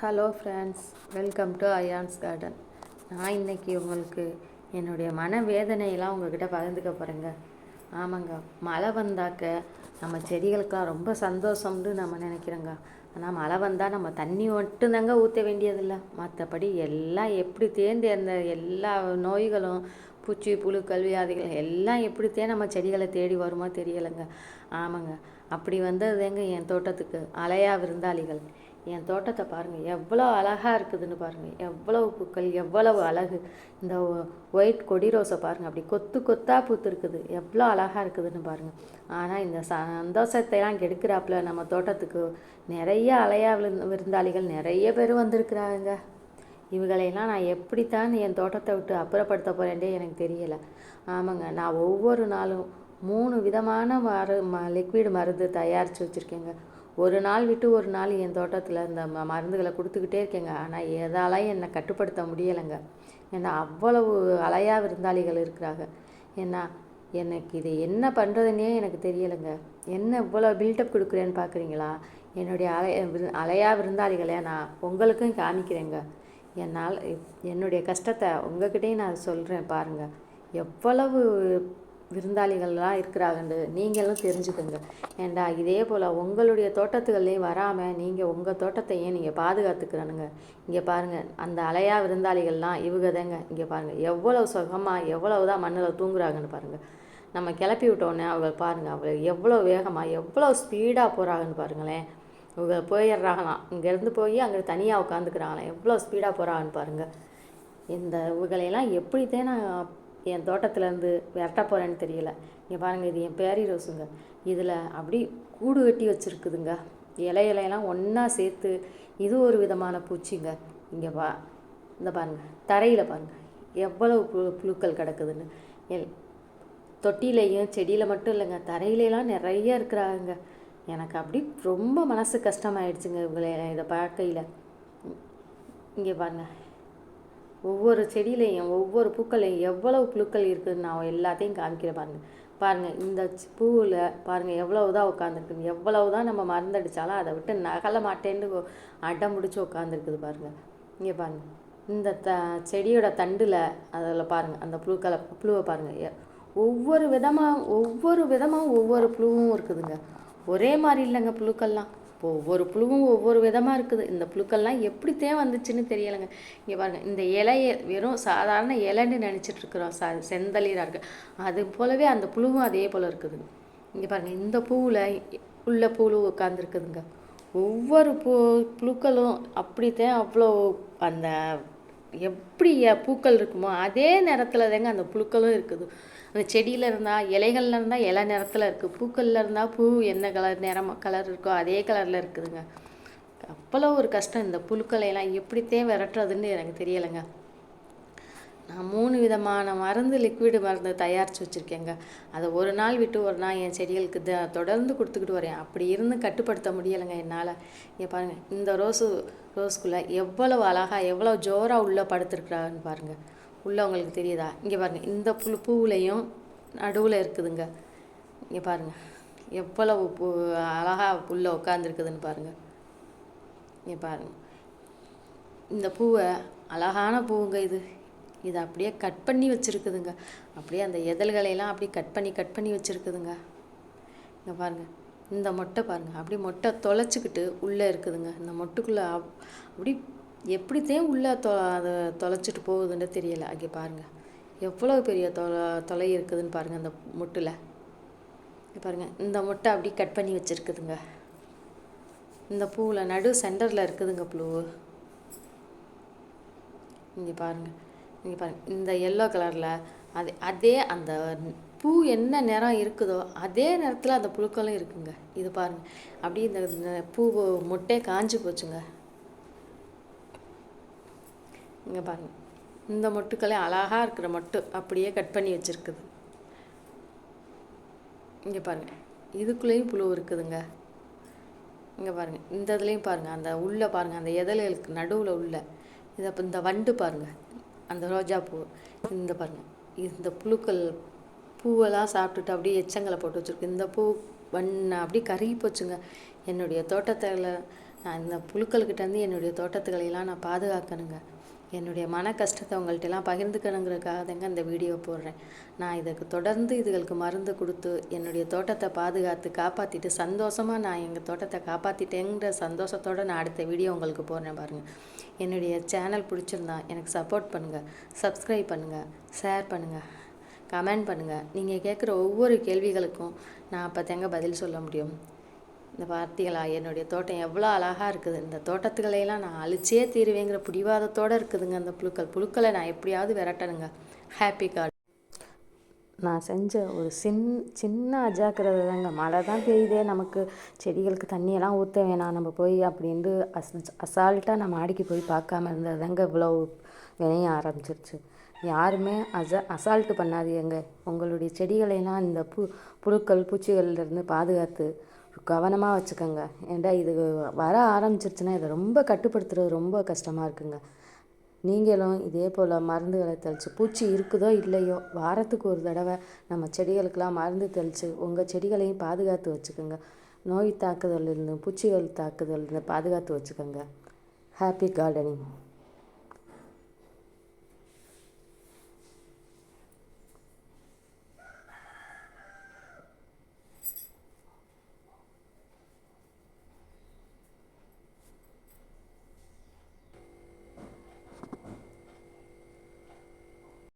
Hello friends welcome to Ayaan's garden நான் இன்னைக்கு உங்களுக்கு என்னுடைய மன வேதனையெல்லாம் உங்ககிட்ட பகிர்ந்துக்க போகிறேங்க ஆமாங்க. மழை வந்தாக்க நம்ம செடிகளுக்கெல்லாம் ரொம்ப சந்தோஷம்னு நம்ம நினைக்கிறோங்க. ஆனால் மழை வந்தால் நம்ம தண்ணி மட்டும்தாங்க ஊற்ற வேண்டியதில்லை. மற்றபடி எல்லாம் எப்படி தேர்ந்து இருந்த எல்லா நோய்களும் பூச்சி புழு வியாதிகள் எல்லாம் எப்படித்தே நம்ம செடிகளை தேடி வருமோ தெரியலைங்க. ஆமாங்க. அப்படி வந்ததுங்க என் தோட்டத்துக்கு. அலையா விருந்தாளிகள். என் தோட்டத்தை பாருங்கள் எவ்வளோ அழகாக இருக்குதுன்னு பாருங்கள் எவ்வளவு பூக்கள் எவ்வளவு அழகு. இந்த ஒயிட் கொடி ரோஸை பாருங்கள் அப்படி கொத்து கொத்தாக பூத்துருக்குது. எவ்வளோ அழகாக இருக்குதுன்னு பாருங்கள் ஆனால் இந்த சந்தோஷத்தைலாம் கெடுக்கிறாப்புல நம்ம தோட்டத்துக்கு நிறைய அலையா விருந்தாளிகள் நிறைய பேர் வந்திருக்கிறாங்க இவங்களையெல்லாம் நான் எப்படித்தான் என் தோட்டத்தை விட்டு அப்புறப்படுத்த போகிறேன்டே எனக்கு தெரியலை. ஆமாங்க நான் ஒவ்வொரு நாளும் மூணு விதமான மரு ம லிக்விட் மருந்து தயாரித்து வச்சுருக்கேங்க. ஒரு நாள் விட்டு ஒரு நாள் என் தோட்டத்தில் இந்த ம மருந்துகளை கொடுத்துக்கிட்டே இருக்கேங்க. ஆனால் எதாலையும் என்னை கட்டுப்படுத்த முடியலைங்க. ஏன்னா அவ்வளவு அலையா விருந்தாளிகள் இருக்கிறாங்க. ஏன்னா எனக்கு இது என்ன பண்ணுறதுன்னே எனக்கு தெரியலைங்க. என்ன இவ்வளோ பில்டப் கொடுக்குறேன்னு பார்க்குறீங்களா என்னுடைய அலைய அலையா விருந்தாளிகளை நான் உங்களுக்கும் காமிக்கிறேங்க. என்னால் என்னுடைய கஷ்டத்தை உங்ககிட்டயும் நான் சொல்கிறேன் பாருங்கள் எவ்வளவு விருந்தாளிகள்லாம் இருக்கிறாங்கண்டு நீங்களும் தெரிஞ்சுக்கோங்க. ஏண்டா இதே போல் உங்களுடைய தோட்டத்துகள்லேயும் வராமல் நீங்கள் உங்கள் தோட்டத்தையும் நீங்கள் பாதுகாத்துக்கிறனுங்க இங்கே பாருங்கள் அந்த அலையா விருந்தாளிகள்லாம் இவங்க தாங்க இங்கே பாருங்கள் எவ்வளோ சுகமாக எவ்வளவு தான் மண்ணில் தூங்குறாங்கன்னு பாருங்கள் நம்ம கிளப்பி விட்டோன்னே அவங்க பாருங்கள் அவங்க எவ்வளோ வேகமாக எவ்வளோ ஸ்பீடாக போகிறாங்கன்னு பாருங்களேன். இவங்க போயிடுறாங்களாம். இங்கேருந்து போய் அங்கே தனியாக உட்காந்துக்கிறாங்களாம் எவ்வளோ ஸ்பீடாக போகிறாங்கன்னு பாருங்கள் இந்த இவங்களையெல்லாம் எப்படித்தான் நான் என் தோட்டத்துலேருந்து விரட்ட போகிறேன்னு தெரியல. இங்கே பாருங்கள் இது என் பேரி ரோஸுங்க. இதில் அப்படி கூடு கட்டி வச்சுருக்குதுங்க. இலை இலையெல்லாம் ஒன்றா சேர்த்து இது ஒரு விதமான பூச்சிங்க. இங்கே பா இந்த பாருங்கள் தரையில் பாருங்கள் எவ்வளவு புழு புழுக்கள் கிடக்குதுன்னு. எல் தொட்டிலையும் செடியில் மட்டும் இல்லைங்க தரையிலலாம் நிறைய இருக்கிறாங்க எனக்கு அப்படி ரொம்ப மனசு கஷ்டமாயிடுச்சுங்க இவங்களை இதை பார்க்கையில். இங்கே பாருங்கள் ஒவ்வொரு செடியிலையும் ஒவ்வொரு பூக்களையும் எவ்வளவு புழுக்கள் இருக்குதுன்னு நான் எல்லாத்தையும் காமிக்கிறேன் பாருங்கள் பாருங்கள் இந்த பூவில் பாருங்கள் எவ்வளவு தான் உட்காந்துருக்குது எவ்வளவு தான் நம்ம மருந்தடித்தாலும் அதை விட்டு நகல மாட்டேன்னு அடம் முடிச்சு உட்காந்துருக்குது பாருங்கள் இங்கே பாருங்கள் இந்த த செடியோட தண்டில் அதில் பாருங்கள் அந்த புழுக்களை புழுவை பாருங்கள் ஒவ்வொரு விதமாக ஒவ்வொரு விதமாக ஒவ்வொரு புழுவும் இருக்குதுங்க. ஒரே மாதிரி இல்லைங்க புழுக்கள்லாம். இப்போ ஒவ்வொரு புழுவும் ஒவ்வொரு விதமாக இருக்குது. இந்த புழுக்கள்லாம் எப்படித்தான் வந்துச்சுன்னு தெரியலைங்க. இங்கே பாருங்கள் இந்த இலையை வெறும் சாதாரண இலைன்னு நினச்சிட்ருக்குறோம் ச செந்தளிராக இருக்குது அது போலவே அந்த புழுவும் அதே போல் இருக்குதுங்க இங்கே பாருங்கள் இந்த பூவில் உள்ள புழு உட்காந்துருக்குதுங்க ஒவ்வொரு பூ புழுக்களும் அப்படித்தான் அவ்வளோ அந்த எப்படி பூக்கள் இருக்குமோ அதே நேரத்தில் தாங்க அந்த புழுக்களும் இருக்குது. அந்த செடியில் இருந்தால் இலைகளில் இருந்தால் இலை நிறத்தில் இருக்குது பூக்களில் இருந்தால் பூ என்ன கலர் நிறம் கலர் இருக்கோ அதே கலரில் இருக்குதுங்க. அவ்வளோ ஒரு கஷ்டம். இந்த புழுக்களையெல்லாம் எப்படித்தான் விரட்டுறதுன்னு எனக்கு தெரியலைங்க. நான் மூணு விதமான மருந்து லிக்விடு மருந்து தயாரித்து வச்சுருக்கேங்க. அதை ஒரு நாள் விட்டு ஒரு நாள் என் செடிகளுக்கு த தொடர்ந்து கொடுத்துக்கிட்டு வரேன். அப்படி இருந்து கட்டுப்படுத்த முடியலைங்க என்னால். இங்கே பாருங்கள் இந்த ரோஸு ரோஸ்குள்ளே எவ்வளவு அழகாக எவ்வளோ ஜோராக உள்ளே படுத்துருக்குறாருன்னு பாருங்கள் உள்ளே உங்களுக்கு தெரியுதா? இங்கே பாருங்கள் இந்த புழு பூவுலையும் நடுவில் இருக்குதுங்க. இங்கே பாருங்கள் எவ்வளவு பூ அழகாக உள்ளே உட்காந்துருக்குதுன்னு பாருங்கள் இங்கே பாருங்கள் இந்த பூவை அழகான பூவுங்க இது. இதை அப்படியே கட் பண்ணி வச்சுருக்குதுங்க. அப்படியே அந்த எதழ்களையெல்லாம் அப்படியே கட் பண்ணி கட் பண்ணி வச்சுருக்குதுங்க. இங்கே பாருங்கள் இந்த மொட்டை பாருங்கள் அப்படி மொட்டை தொலைச்சிக்கிட்டு உள்ளே இருக்குதுங்க. இந்த மொட்டுக்குள்ளே அப்படி எப்படித்தான் உள்ளே தொ அதை தொலைச்சிட்டு போகுதுன்னு தெரியலை. அங்கே பாருங்கள் எவ்வளோ பெரிய தொலை தொலை இருக்குதுன்னு பாருங்கள் அந்த மொட்டில். பாருங்கள் இந்த மொட்டை அப்படி கட் பண்ணி வச்சுருக்குதுங்க. இந்த பூவில் நடு சென்டரில் இருக்குதுங்க புழு இங்கே பாருங்கள் இங்கே பாருங்கள் இந்த எல்லோ கலரில் அது அதே அந்த பூ என்ன நிறம் இருக்குதோ அதே நேரத்தில் அந்த புழுக்களும் இருக்குங்க. இது பாருங்கள் அப்படியே இந்த பூ மொட்டே காஞ்சி போச்சுங்க. இங்கே பாருங்கள் இந்த மொட்டுக்களே அழகாக இருக்கிற மொட்டு அப்படியே கட் பண்ணி வச்சுருக்குது. இங்கே பாருங்கள் இதுக்குள்ளேயும் புழு இருக்குதுங்க. இங்கே பாருங்கள் இந்த இதுலேயும் பாருங்கள் அந்த உள்ளே பாருங்கள் அந்த எதலுக்கு நடுவில் உள்ள. இதை இந்த வண்டு பாருங்கள் அந்த ரோஜா பூ இந்த பாருங்கள் இந்த புழுக்கள் பூவெல்லாம் சாப்பிட்டுட்டு அப்படியே எச்சங்களை போட்டு வச்சுருக்கு. இந்த பூ வண்ண அப்படியே கருகி போச்சுங்க. என்னுடைய தோட்டத்தில் நான் இந்த புழுக்கள்கிட்டேருந்து என்னுடைய தோட்டத்துக்களையெல்லாம் நான் பாதுகாக்கணுங்க. என்னுடைய மன கஷ்டத்தை உங்கள்கிட்டலாம் பகிர்ந்துக்கணுங்கிறதுக்காக தாங்க இந்த வீடியோ போடுறேன். நான் இதுக்கு தொடர்ந்து இதுகளுக்கு மருந்து கொடுத்து என்னுடைய தோட்டத்தை பாதுகாத்து காப்பாற்றிட்டு சந்தோஷமாக நான் எங்கள் தோட்டத்தை காப்பாற்றிட்டேங்கிற சந்தோஷத்தோடு நான் அடுத்த வீடியோ உங்களுக்கு போடுறேன் பாருங்கள் என்னுடைய சேனல் பிடிச்சிருந்தா எனக்கு சப்போர்ட் பண்ணுங்கள் சப்ஸ்கிரைப் பண்ணுங்கள் ஷேர் பண்ணுங்கள் கமெண்ட் பண்ணுங்கள் நீங்கள் கேட்குற ஒவ்வொரு கேள்விகளுக்கும் நான் அப்போ தேங்க பதில் சொல்ல முடியும். இந்த பார்த்தீங்களா என்னுடைய தோட்டம் எவ்வளோ அழகாக இருக்குது. இந்த தோட்டத்துக்களையெல்லாம் நான் அழிச்சே தீருவேங்கிற பிடிவாதத்தோடு இருக்குதுங்க அந்த புழுக்கள். புழுக்களை நான் எப்படியாவது விரட்டணுங்க. ஹாப்பி கார்டு நான் செஞ்ச ஒரு சின் சின்ன அஜாக்கிரதை தாங்க. மழை தான் பெய்யுதே நமக்கு செடிகளுக்கு தண்ணியெல்லாம் ஊற்ற வேணாம். நம்ம போய் அப்படின்ட்டு அஸ் அசால்ட்டாக நான் மாடிக்கு போய் பார்க்காம இருந்தது தாங்க இவ்வளோ வினைய ஆரம்பிச்சிருச்சு. யாருமே அச அசால்ட்டு பண்ணாதீங்க உங்களுடைய செடிகளையெல்லாம் இந்த பு புழுக்கள் பூச்சிகள்லேருந்து பாதுகாத்து கவனமாக வச்சுக்கோங்க. ஏன்டா இது வர ஆரம்பிச்சிருச்சுன்னா இதை ரொம்ப கட்டுப்படுத்துறது ரொம்ப கஷ்டமாக இருக்குங்க. நீங்களும் இதே போல் மருந்துகளை தெளித்து பூச்சி இருக்குதோ இல்லையோ வாரத்துக்கு ஒரு தடவை நம்ம செடிகளுக்கெல்லாம் மருந்து தெளித்து உங்கள் செடிகளையும் பாதுகாத்து வச்சுக்கோங்க. நோய் தாக்குதலிருந்து பூச்சிகள் தாக்குதலிருந்து பாதுகாத்து வச்சுக்கோங்க. Happy gardening